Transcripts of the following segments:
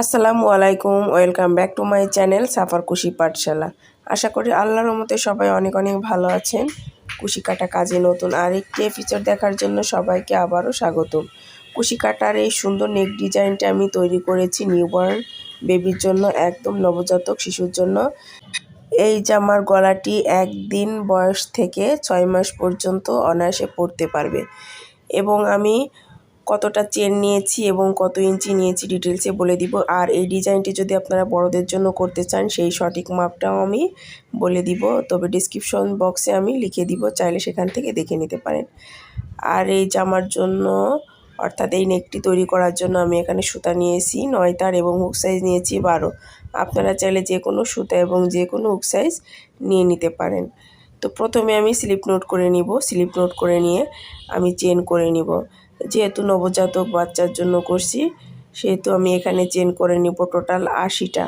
আসসালামু আলাইকুম, welcome back to my channel suffer কুশি পাঠশালা। আশা করি আল্লাহর মতে সবাই অনেক অনেক ভালো আছেন। কুশি কাটা কাজে নতুন আরেকটি ফিচার দেখার জন্য সবাইকে আবারও স্বাগতম। কুশি কাটার এই সুন্দর নেক ডিজাইনটা আমি তৈরি করেছি নিউবর্ন বেবির জন্য, একদম নবজাতক শিশুর জন্য। এই জামার গলাটি একদিন বয়স থেকে ছয় মাস পর্যন্ত অনায়াসে পরতে পারবে। এবং আমি কতটা চেন নিয়েছি এবং কত ইঞ্চি নিয়েছি ডিটেলসে বলে দিব। আর এই ডিজাইনটি যদি আপনারা বড়দের জন্য করতে চান, সেই সঠিক মাপটাও আমি বলে দিব। তবে ডিসক্রিপশন বক্সে আমি লিখে দিব, চাইলে সেখান থেকে দেখে নিতে পারেন। আর এই জামার জন্য, অর্থাৎ এই নেকটি তৈরি করার জন্য আমি এখানে সুতা নিয়েছি, নয় তার এবং হুক সাইজ নিয়েছি বারো। আপনারা চাইলে যে কোনো সুতা এবং যে কোনো হুক সাইজ নিয়ে নিতে পারেন। তো প্রথমে আমি স্লিপ নোট করে নিব। স্লিপ নোট করে নিয়ে আমি চেন করে নিব। যেহেতু নবজাতক বাচ্চার জন্য করছি, সেহেতু আমি এখানে চেন করে নিব টোটাল আশিটা।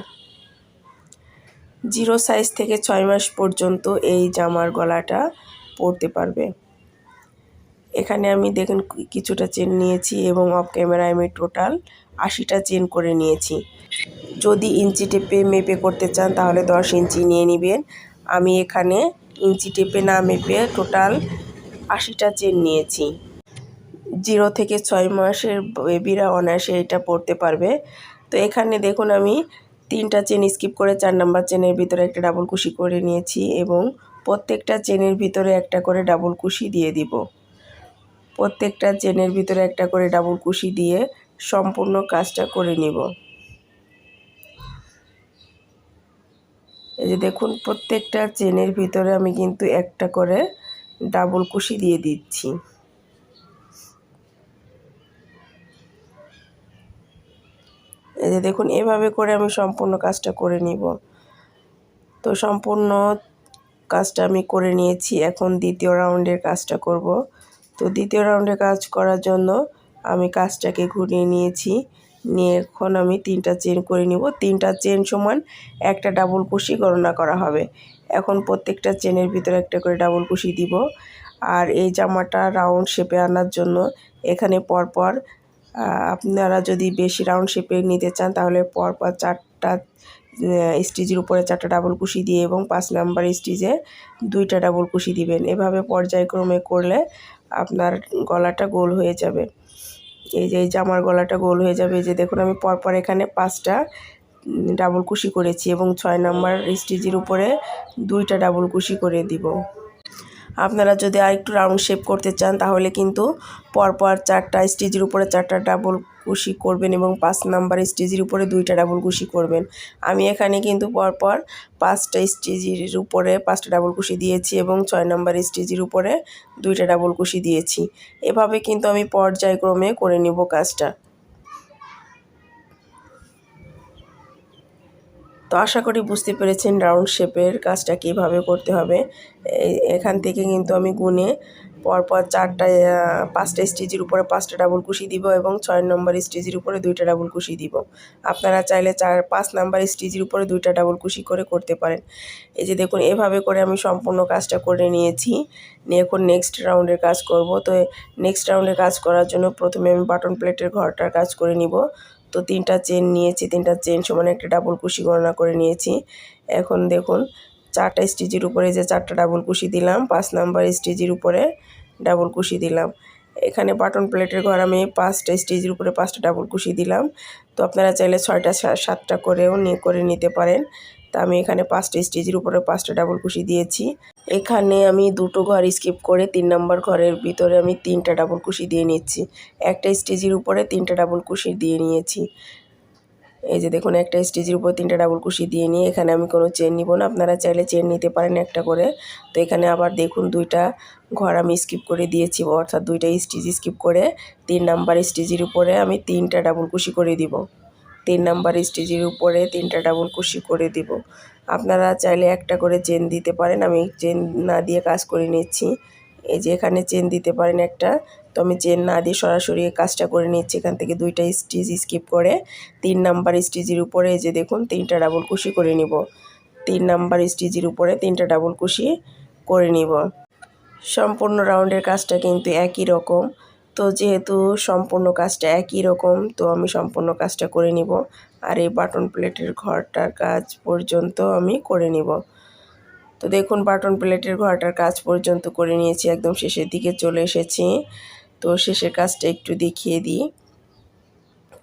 জিরো সাইজ থেকে ছয় মাস পর্যন্ত এই জামার গলাটা পরতে পারবে। এখানে আমি দেখেন কিছুটা চেন নিয়েছি এবং অফ ক্যামেরায় আমি টোটাল আশিটা চেন করে নিয়েছি। যদি ইঞ্চি টেপে মেপে করতে চান, তাহলে দশ ইঞ্চি নিয়ে নেবেন। আমি এখানে ইঞ্চি টেপে না মেপে টোটাল আশিটা চেন নিয়েছি। জিরো থেকে ছয় মাসের বেবিরা অনায়াসে এটা পড়তে পারবে। তো এখানে দেখুন আমি তিনটা চেন স্কিপ করে চার নাম্বার চেনের ভিতরে একটা ডাবল কুশি করে নিয়েছি এবং প্রত্যেকটা চেনের ভিতরে একটা করে ডাবল কুশি দিয়ে দিব। প্রত্যেকটা চেনের ভিতরে একটা করে ডাবল কুশি দিয়ে সম্পূর্ণ কাজটা করে নিব। এই যে দেখুন, প্রত্যেকটা চেনের ভিতরে আমি কিন্তু একটা করে ডাবল কুশি দিয়ে দিচ্ছি। এই যে দেখুন, এভাবে করে আমি সম্পূর্ণ কাজটা করে নিব। তো সম্পূর্ণ কাজটা আমি করে নিয়েছি। এখন দ্বিতীয় রাউন্ডের কাজটা করব। তো দ্বিতীয় রাউন্ডের কাজ করার জন্য আমি কাজটাকে ঘুরিয়ে নিয়েছি। নিয়ে এখন আমি তিনটা চেন করে নিব। তিনটা চেন সমান একটা ডাবল কুশি গণনা করা হবে। এখন প্রত্যেকটা চেনের ভিতরে একটা করে ডাবল কুশি দিব। আর এই জামাটা রাউন্ড শেপে আনার জন্য এখানে পরপর আপনারা যদি বেশি রাউন্ড শেপে নিতে চান, তাহলে পরপর চারটা স্টিচের উপরে চারটা ডাবল কুশি দিয়ে এবং পাঁচ নাম্বার স্টিচে দুইটা ডাবল কুশি দিবেন। এভাবে পর্যায়ক্রমে করলে আপনার গলাটা গোল হয়ে যাবে। এই যে জামার গলাটা গোল হয়ে যাবে যে দেখুন, আমি পরপর এখানে পাঁচটা ডাবল কুশি করেছি এবং ছয় নাম্বার স্টিচের উপরে দুইটা ডাবল কুশি করে দিব। আপনারা যদি আরেকটু রাউন্ড শেপ করতে চান, তাহলে কিন্তু পরপর চারটা স্টেজের উপরে চারটা ডাবল কুশি করবেন এবং পাঁচ নাম্বার স্টেজের উপরে দুইটা ডাবল কুশি করবেন। আমি এখানে কিন্তু পরপর পাঁচটা স্টেজের উপরে পাঁচটা ডাবল কুশি দিয়েছি এবং ছয় নাম্বার স্টেজের উপরে দুইটা ডাবল কুশি দিয়েছি। এভাবে কিন্তু আমি পর্যায়ক্রমে করে নিব কাজটা। তো আশা করি বুঝতে পেরেছেন রাউন্ড শেপের কাজটা কীভাবে করতে হবে। এখান থেকে কিন্তু আমি গুনে পরপর চারটা পাঁচটা স্টেজের উপরে পাঁচটা ডাবল কুশি দিব এবং ছয় নম্বর স্টেজের উপরে দুইটা ডাবল কুশি দিব। আপনারা চাইলে চার, পাঁচ নাম্বার স্টেজের উপরে দুইটা ডাবল কুশি করে করতে পারেন। এই যে দেখুন, এভাবে করে আমি সম্পূর্ণ কাজটা করে নিয়েছি। নিয়ে এখন নেক্সট রাউন্ডের কাজ করব। তো নেক্সট রাউন্ডের কাজ করার জন্য প্রথমে আমি বাটন প্লেটের ঘরটার কাজ করে নিব। তো তিনটা চেন নিয়েছি, তিনটা চেন সমানে একটা ডাবল কুশি গণনা করে নিয়েছি। এখন দেখুন, চারটা স্টিচের উপরে যে চারটা ডাবল কুশি দিলাম, পাঁচ নাম্বার স্টিচের উপরে ডাবল কুশি দিলাম। এখানে বাটন প্লেটের ঘর আমি পাঁচটা স্টিচের উপরে পাঁচটা ডাবল কুশি দিলাম। তো আপনারা চাইলে ছয়টা, সাতটা করেও নিয়ে, করে নিতে পারেন। তা আমি এখানে পাঁচটা স্টেজের উপরে পাঁচটা ডাবল কুশি দিয়েছি। এখানে আমি দুটো ঘর স্কিপ করে তিন নম্বর ঘরের ভিতরে আমি তিনটা ডাবল কুশি দিয়ে নিচ্ছি। একটা স্টেজের উপরে তিনটা ডাবল কুশি দিয়ে নিয়েছি। এই যে দেখুন, একটা স্টেজের উপর তিনটা ডাবল কুশি দিয়ে নিয়ে এখানে আমি কোনো চেন নিব না। আপনারা চাইলে চেন নিতে পারেন একটা করে। তো এখানে আবার দেখুন, দুইটা ঘর আমি স্কিপ করে দিয়েছি, অর্থাৎ দুইটা স্টেজ স্কিপ করে তিন নাম্বার স্টেজের উপরে আমি তিনটা ডাবল কুশি করে দিব। তিন নাম্বার স্টেজের উপরে তিনটা ডাবল কুশি করে দিব। আপনারা চাইলে একটা করে চেন দিতে পারেন, আমি চেন না দিয়ে কাজ করে নিচ্ছি। এই যে এখানে চেন দিতে পারেন একটা, তো আমি চেন না দিয়ে সরাসরি কাজটা করে নিচ্ছি। এখান থেকে দুইটা স্টিচ স্কিপ করে তিন নাম্বার স্টিচের উপরে এই যে দেখুন, তিনটা ডাবল কুশি করে নিব। তিন নাম্বার স্টিচের উপরে তিনটা ডাবল কুশি করে নিব। সম্পূর্ণ রাউন্ডের কাজটা কিন্তু একই রকম। তো যেহেতু সম্পূর্ণ কাজটা একই রকম, তো আমি সম্পূর্ণ কাজটা করে নিব। আর এই বাটন প্লেটের ঘরটার কাজ পর্যন্ত আমি করে নিব। তো দেখুন, বাটন প্লেটের ঘরটার কাজ পর্যন্ত করে নিয়েছি, একদম শেষের দিকে চলে এসেছি। তো শেষের কাজটা একটু দেখিয়ে দিই।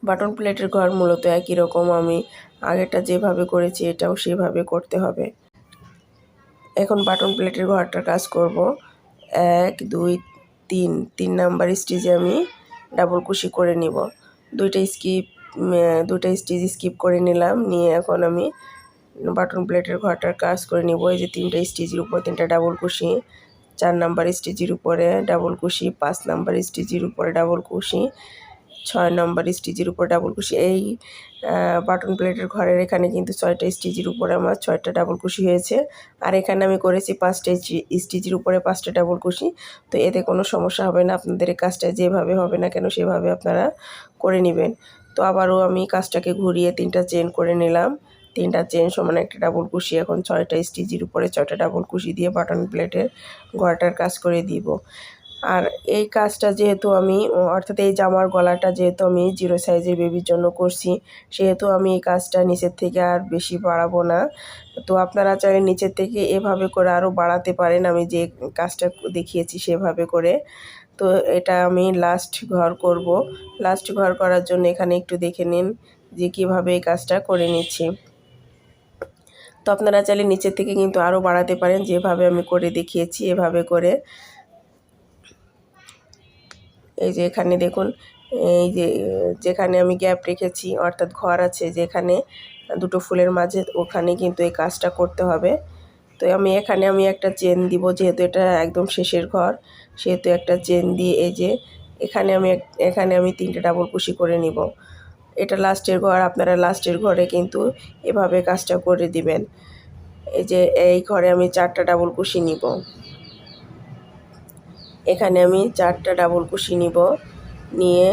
বাটন প্লেটের ঘর মূলত একই রকম, আমি আগেরটা যেভাবে করেছি, এটাও সেভাবে করতে হবে। এখন বাটন প্লেটের ঘরটার কাজ করব। এক, দুই তিন তিন নাম্বার স্টিচে আমি ডাবল কুশি করে নিব। দুইটা স্কিপ দুইটা স্টিচ স্কিপ করে নিলাম, নিয়ে এখন আমি বাটন প্লেটের ঘরটার কাজ করে নিব। এই যে তিনটা স্টিচের উপর তিনটা ডাবল কুশি, চার নাম্বার স্টিচের উপরে ডাবল কুশি, পাঁচ নাম্বার স্টিচের উপরে ডাবল কুশি ছয় নম্বর স্টিচের উপর ডাবল কুশি এই বাটন প্লেটের ঘরের এখানে কিন্তু ছয়টা স্টিচের উপরে আমার ছয়টা ডাবল কুশি হয়েছে। আর এখানে আমি করেছি পাঁচটা স্টিচের উপরে পাঁচটা ডাবল কুশি তো এতে কোনো সমস্যা হবে না, আপনাদের কাজটা যেভাবে হবে না কেন সেভাবে আপনারা করে নেবেন। তো আবারও আমি কাজটাকে ঘুরিয়ে তিনটা চেন করে নিলাম। তিনটা চেন সমান একটা ডাবল কুশি এখন ছয়টা স্টিচের উপরে ছয়টা ডাবল কুশি দিয়ে বাটন প্লেটের ঘরটার কাজ করে দিব। আর এই কাজটা যেহেতু আমি অর্থাৎ এই জামার গলাটা যেহেতু আমি জিরো সাইজের বেবির জন্য করছি, সেহেতু আমি এই কাজটা নিচের থেকে আর বেশি বাড়াবো না। তো আপনারা চাইলে নিচের থেকে এভাবে করে আরও বাড়াতে পারেন, আমি যে কাজটা দেখিয়েছি সেভাবে করে। তো এটা আমি লাস্ট ঘর করব। লাস্ট ঘর করার জন্য এখানে একটু দেখে নিন যে কীভাবে এই কাজটা করে নিচ্ছি। তো আপনারা চাইলে নিচের থেকে কিন্তু আরও বাড়াতে পারেন, যেভাবে আমি করে দেখিয়েছি এভাবে করে। এই যে এখানে দেখুন, এই যে, যেখানে আমি গ্যাপ রেখেছি, অর্থাৎ ঘর আছে যেখানে দুটো ফুলের মাঝে, ওখানে কিন্তু এই কাজটা করতে হবে। তো আমি এখানে আমি একটা চেন দিব, যেহেতু এটা একদম শেষের ঘর, সেহেতু একটা চেন দিয়ে এই যে এখানে আমি এখানে আমি তিনটে ডাবল কুশি করে নিব। এটা লাস্টের ঘর, আপনারা লাস্টের ঘরে কিন্তু এভাবে কাজটা করে দিবেন। এই যে, এই ঘরে আমি চারটা ডাবল কুশি নিব। এখানে আমি চারটা ডাবল কুশি নিব। নিয়ে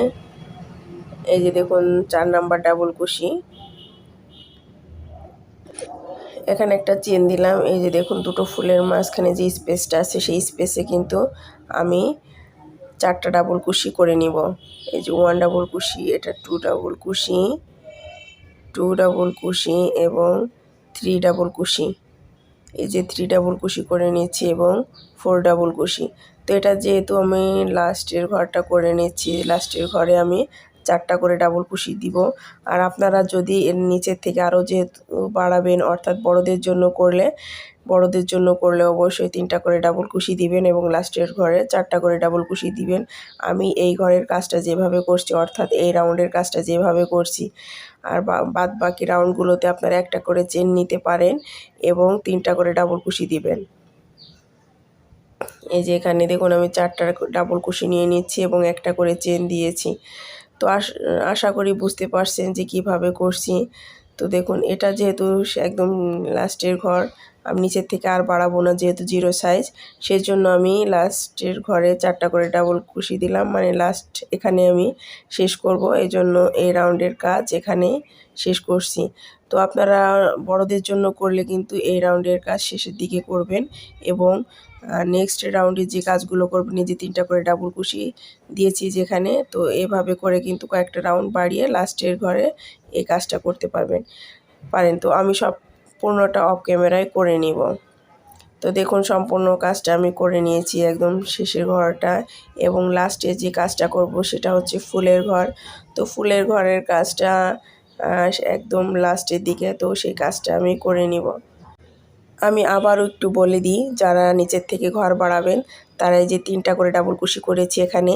এই যে দেখুন, চার নাম্বার ডাবল কুশি। এখানে একটা চেন দিলাম। এই যে দেখুন, দুটো ফুলের মাঝখানে যে স্পেসটা আছে, সেই স্পেসে কিন্তু আমি চারটা ডাবল কুশি করে নিব। এই যে ওয়ান ডাবল কুশি, এটা টু ডাবল কুশি টু ডাবল কুশি এবং থ্রি ডাবল কুশি। এই যে থ্রি ডাবল কুশি করে নিয়েছি এবং ফোর ডাবল কুশি। তো এটা যেহেতু আমি লাস্টের ঘরটা করে নিচ্ছি লাস্টের ঘরে আমি চারটা করে ডাবল কুশি দিব। আর আপনারা যদি এর নিচের থেকে আরও যেহেতু বাড়াবেন, অর্থাৎ বড়দের জন্য করলে, বড়দের জন্য করলে অবশ্যই তিনটা করে ডাবল কুশি দিবেন এবং লাস্টের ঘরে চারটা করে ডাবল কুশি দিবেন। আমি এই ঘরের কাজটা যেভাবে করছি, অর্থাৎ এই রাউন্ডের কাজটা যেভাবে করছি, আর বাদ বাকি রাউন্ডগুলোতে আপনারা একটা করে চেন নিতে পারেন এবং তিনটা করে ডাবল কুশি দিবেন। এই যে এখানে দেখুন আমি চারটা ডাবল কুশি নিয়ে নিচ্ছি এবং একটা করে চেন দিয়েছি। তো আশা করি বুঝতে পারছেন যে কীভাবে করছি। তো দেখুন, এটা যেহেতু একদম লাস্টের ঘর আমি নিচের থেকে আর বাড়াবো না যেহেতু জিরো সাইজ সেজন্য আমি লাস্টের ঘরে চারটা করে ডাবল কুশি দিলাম। মানে লাস্ট এখানে আমি শেষ করব এই জন্য এই রাউন্ডের কাজ এখানে শেষ করছি। তো আপনারা বড়দের জন্য করলে কিন্তু এই রাউন্ডের কাজ শেষের দিকে করবেন এবং নেক্সট রাউন্ডে যে কাজগুলো করবেন যে তিনটা করে ডাবল কুশি দিয়েছি যেখানে, তো এভাবে করে কিন্তু কয়েকটা রাউন্ড বাড়িয়ে লাস্টের ঘরে এই কাজটা করতে পারবেন, পারেন। তো আমি সব পূর্ণটা অফ ক্যামেরায় করে নিব। তো দেখুন, সম্পূর্ণ কাজটা আমি করে নিয়েছি একদম শেষের ঘরটা এবং লাস্টে যে কাজটা করব সেটা হচ্ছে ফুলের ঘর। তো ফুলের ঘরের কাজটা একদম লাস্টের দিকে, তো সেই কাজটা আমি করে নিব। আমি আবারও একটু বলে দিই, যারা নিচের থেকে ঘর বাড়াবেন তারা এই যে তিনটা করে ডাবল কুশি করেছি এখানে,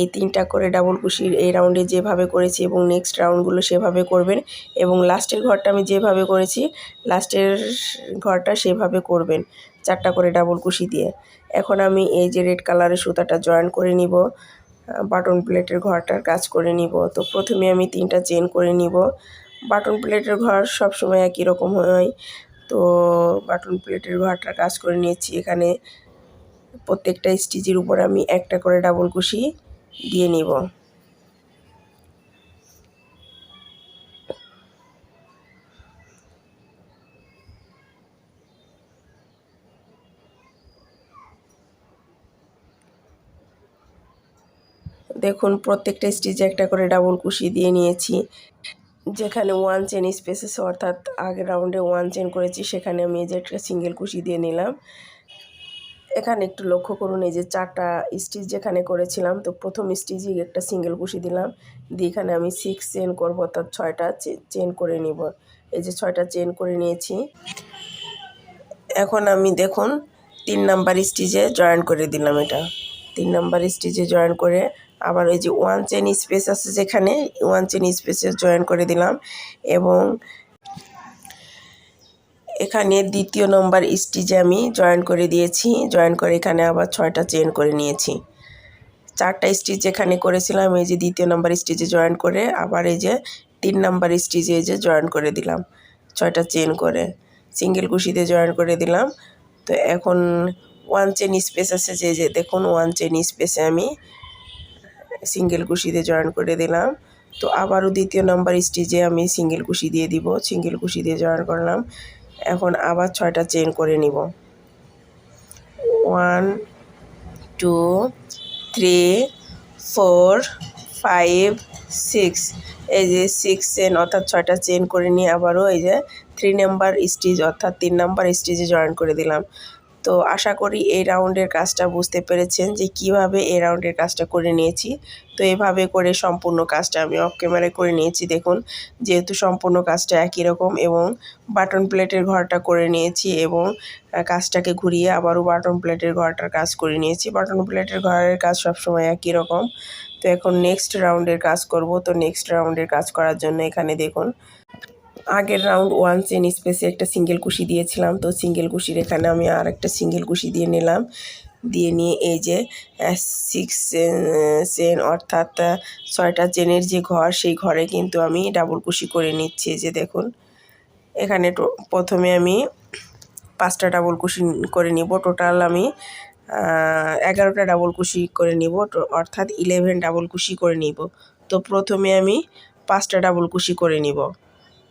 এই তিনটা করে ডাবল কুশির এই রাউন্ডে যেভাবে করেছি এবং নেক্সট রাউন্ডগুলো সেভাবে করবেন এবং লাস্টের ঘরটা আমি যেভাবে করেছি লাস্টের ঘরটা সেভাবে করবেন চারটা করে ডাবল কুশি দিয়ে। এখন আমি এই যে রেড কালারের সুতাটা জয়েন করে নিব বাটন প্লেটের ঘরটার কাজ করে নিব। তো প্রথমে আমি তিনটা চেন করে নিব। বাটন প্লেটের ঘর সব সময় একই রকম হয়। তো বাটন প্লেটের ঘরটার কাজ করে নিয়েছি এখানে। প্রত্যেকটা স্টিচের উপর আমি একটা করে ডাবল কুশি দিয়ে নিব। দেখুন, প্রত্যেকটা স্টিচে একটা করে ডাবল কুশি দিয়ে নিয়েছি। যেখানে ওয়ান চেন স্পেসেস অর্থাৎ আগের রাউন্ডে ওয়ান চেন করেছি, সেখানে আমি এই যে একটা সিঙ্গেল কুশি দিয়ে নিলাম। এখানে একটু লক্ষ্য করুন, এই যে চারটা স্টিচ যেখানে করেছিলাম, তো প্রথম স্টিচে একটা সিঙ্গেল কুশি দিলাম। দিয়ে এখানে আমি সিক্স চেন করব, অর্থাৎ ছয়টা চেন করে নিব। এই যে ছয়টা চেন করে নিয়েছি। এখন আমি দেখুন, তিন নাম্বার স্টিচে জয়েন করে দিলাম এটা। তিন নাম্বার স্টিচে জয়েন করে আবার ওই যে ওয়ান চেন স্পেস আছে যেখানে ওয়ান চেন স্পেসে জয়েন করে দিলাম। এবং এখানে দ্বিতীয় নম্বর স্টিচে আমি জয়েন করে দিয়েছি। জয়েন করে এখানে আবার ছয়টা চেন করে নিয়েছি। চারটা স্টিচ যেখানে করেছিলাম, এই যে দ্বিতীয় নম্বর স্টিচে জয়েন করে, আবার এই যে তিন নাম্বার স্টিচে এই যে জয়েন করে দিলাম, ছয়টা চেন করে। সিঙ্গেল কুশিতে জয়েন করে দিলাম। তো এখন ওয়ান চেন স্পেস আছে যে যে দেখুন ওয়ান চেন স্পেসে আমি সিঙ্গেল কুশিতে জয়েন করে দিলাম। তো আবারও দ্বিতীয় নাম্বার স্টিচে আমি সিঙ্গেল কুশি দিয়ে দিব। সিঙ্গেল কুশি দিয়ে জয়েন করলাম। এখন আবার ছয়টা চেন করে নিব। One, two, three, four, five, six. এই যে সিক্স চেন অর্থাৎ ছয়টা চেন করে নিয়ে আবারও এই যে থ্রি নাম্বার স্টিচ অর্থাৎ তিন নাম্বার স্টিচে জয়েন করে দিলাম। তো আশা করি এই রাউন্ডের কাজটা বুঝতে পেরেছেন যে কীভাবে এই রাউন্ডের কাজটা করে নিয়েছি। তো এভাবে করে সম্পূর্ণ কাজটা আমি অফ ক্যামেরায় করে নিয়েছি। দেখুন, যেহেতু সম্পূর্ণ কাজটা একই রকম এবং বাটন প্লেটের ঘরটা করে নিয়েছি এবং কাজটাকে ঘুরিয়ে আবারও বাটন প্লেটের ঘরটার কাজ করে নিয়েছি। বাটন প্লেটের ঘরের কাজ সবসময় একই রকম। তো এখন নেক্সট রাউন্ডের কাজ করব। তো নেক্সট রাউন্ডের কাজ করার জন্য এখানে দেখুন আগের রাউন্ড ওয়ান চেন স্পেসে একটা সিঙ্গেল কুশি দিয়েছিলাম, তো সিঙ্গেল কুশির এখানে আমি আর একটা সিঙ্গেল কুশি দিয়ে নিলাম। দিয়ে নিয়ে এই যে সিক্স চেন অর্থাৎ ছয়টা চেনের যে ঘর, সেই ঘরে কিন্তু আমি ডাবল কুশি করে নিচ্ছি। যে দেখুন, এখানে প্রথমে আমি পাঁচটা ডাবল কুশি করে নিব। টোটাল আমি এগারোটা ডাবল কুশি করে নিব অর্থাৎ ইলেভেন ডাবল কুশি করে নিব। তো প্রথমে আমি পাঁচটা ডাবল কুশি করে নিব।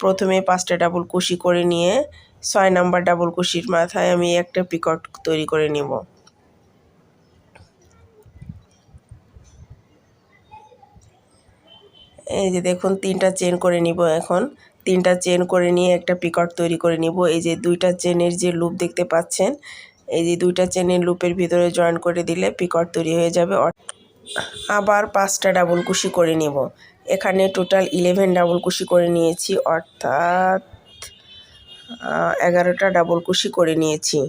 প্রথমে পাঁচটা ডাবল কুশি করে নিয়ে ছয় নাম্বার ডাবল কুশির মাথায় আমি একটা পিকট তৈরি করে নেব। এই যে দেখুন, তিনটা চেন করে নিব এখন। তিনটা চেন করে নিয়ে একটা পিকট তৈরি করে নিব। এই যে দুইটা চেনের যে লুপ দেখতে পাচ্ছেন, এই যে দুইটা চেনের লুপের ভিতরে জয়েন করে দিলে পিকট তৈরি হয়ে যাবে। আবার পাঁচটা ডাবল কুশি করে নিব। এখানে টোটাল ইলেভেন ডাবল কুশি করে নিয়েছি, অর্থাৎ এগারোটা ডাবল কুশি করে নিয়েছি।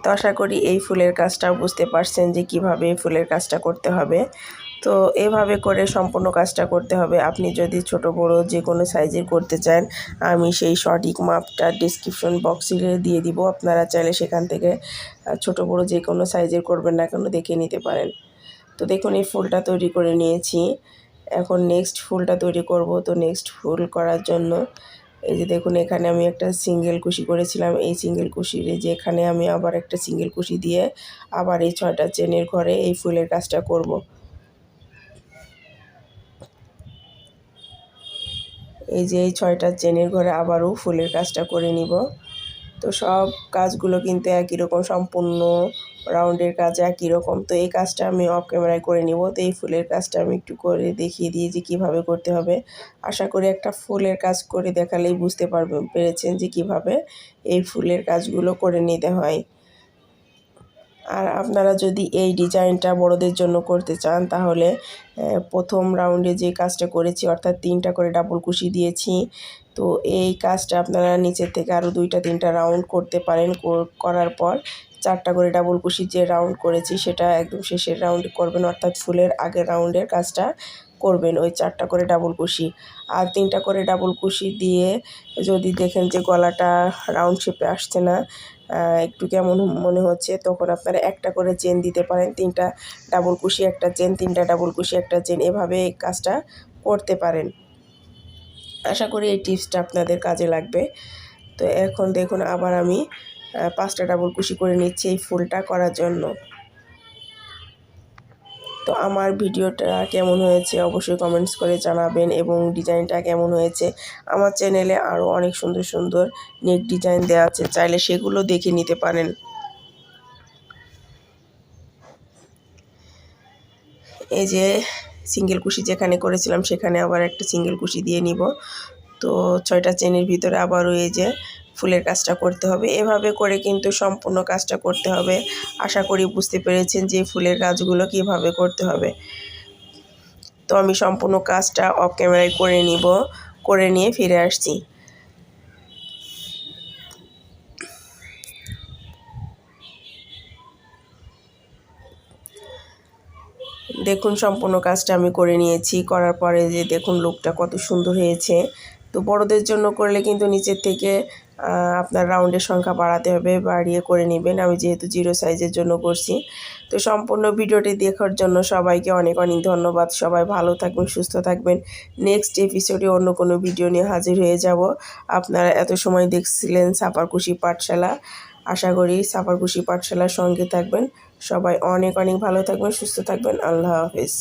তো আশা করি এই ফুলের কাজটাও বুঝতে পারছেন যে কীভাবে ফুলের কাজটা করতে হবে। তো এভাবে করে সম্পূর্ণ কাজটা করতে হবে। আপনি যদি ছোট, বড় যে কোনো সাইজের করতে চান, আমি সেই সঠিক মাপটা ডিসক্রিপশন বক্সে দিয়ে দিব। আপনারা চাইলে সেখান থেকে ছোট, বড় যে কোনো সাইজের করবেন না কেন, দেখে নিতে পারেন। তো দেখুন, এই ফুলটা তৈরি করে নিয়েছি। এখন নেক্সট ফুলটা তৈরি করব, তো নেক্সট ফুল করার জন্য এই যে দেখুন, এখানে আমি একটা সিঙ্গেল কুশি করেছিলাম। এই সিঙ্গেল কুশির যে এখানে আমি আবার একটা সিঙ্গেল কুশি দিয়ে আবার এই ছয়টা চেনের ঘরে এই ফুলের কাজটা করব। এই যে এই ছয়টা চেনের ঘরে আবারও ফুলের কাজটা করে নিব। তো সব কাজগুলো কিন্তু একই রকম, সম্পূর্ণ রাউন্ডের কাজ একই রকম। তো এই কাজটা আমি অফ ক্যামেরায় করে নিব। তো এই ফুলের কাজটা আমি একটু করে দেখিয়ে দিই যে কীভাবে করতে হবে। আশা করি একটা ফুলের কাজ করে দেখালেই বুঝতে পারবেন পেরেছেন যে কীভাবে এই ফুলের কাজগুলো করে নিতে হয়। আর আপনারা যদি এই ডিজাইনটা বড়দের জন্য করতে চান, তাহলে প্রথম রাউন্ডে যে কাজটা করেছি, অর্থাৎ তিনটা করে ডাবল কুশি দিয়েছি। তো এই কাজটা আপনারা নিচের থেকে আরও দুইটা, তিনটা রাউন্ড করতে পারেন করার পর চারটা করে ডাবল কুশি যে রাউন্ড করেছি, সেটা একদম শেষের রাউন্ডে করবেন, অর্থাৎ ফুলের আগের রাউন্ডের কাজটা করবেন ওই চারটা করে ডাবল কুশি। আর তিনটা করে ডাবল কুশি দিয়ে যদি দেখেন যে গলাটা রাউন্ড শেপে আসছে না একটু কেমন মনে হচ্ছে, তখন আপনারা একটা করে চেন দিতে পারেন, তিনটা ডাবল কুশি, একটা চেন তিনটা ডাবল কুশি, একটা চেন এভাবে এই কাজটা করতে পারেন। আশা করি এই টিপসটা আপনাদের কাজে লাগবে। তো এখন দেখুন, আবার আমি পাঁচটা ডাবল কুশি করে নিচ্ছি এই ফুলটা করার জন্য। তো আমার ভিডিওটা কেমন হয়েছে অবশ্যই কমেন্টস করে জানাবেন এবং ডিজাইনটা কেমন হয়েছে। আমার চ্যানেলে আরও অনেক সুন্দর সুন্দর নেক ডিজাইন দেওয়া আছে, চাইলে সেগুলো দেখে নিতে পারেন। এই যে সিঙ্গেল কুশি যেখানে করেছিলাম, সেখানে আবার একটা সিঙ্গেল কুশি দিয়ে নিব। তো ছয়টা চেনের ভিতরে আবারও এই যে ফুলের কাজটা করতে হবে। এভাবে করে কিন্তু সম্পূর্ণ কাজটা করতে হবে। আশা করি বুঝতে পেরেছেন যে ফুলের কাজগুলো কীভাবে করতে হবে। তো আমি সম্পূর্ণ কাজটা অফ ক্যামেরায় করে নিব, করে নিয়ে ফিরে আসছি। দেখুন, সম্পূর্ণ কাজটা আমি করে নিয়েছি। করার পরে যে দেখুন লুকটা কত সুন্দর হয়েছে। তো বড়দের জন্য করলে কিন্তু নিচের থেকে আপনার রাউন্ডের সংখ্যা বাড়াতে হবে, বাড়িয়ে করে নেবেন। আমি যেহেতু জিরো সাইজের জন্য করছি। তো সম্পূর্ণ ভিডিওটি দেখার জন্য সবাইকে অনেক অনেক ধন্যবাদ। সবাই ভালো থাকবেন, সুস্থ থাকবেন। নেক্সট এপিসোডে অন্য কোনো ভিডিও নিয়ে হাজির হয়ে যাব। আপনারা এত সময় দেখছিলেন সাপারকুশি পাঠশালা। আশা করি সাপারকুশি পাঠশালার সঙ্গে থাকবেন। সবাই অনেক অনেক ভালো থাকবেন, সুস্থ থাকবেন। আল্লাহ হাফেজ।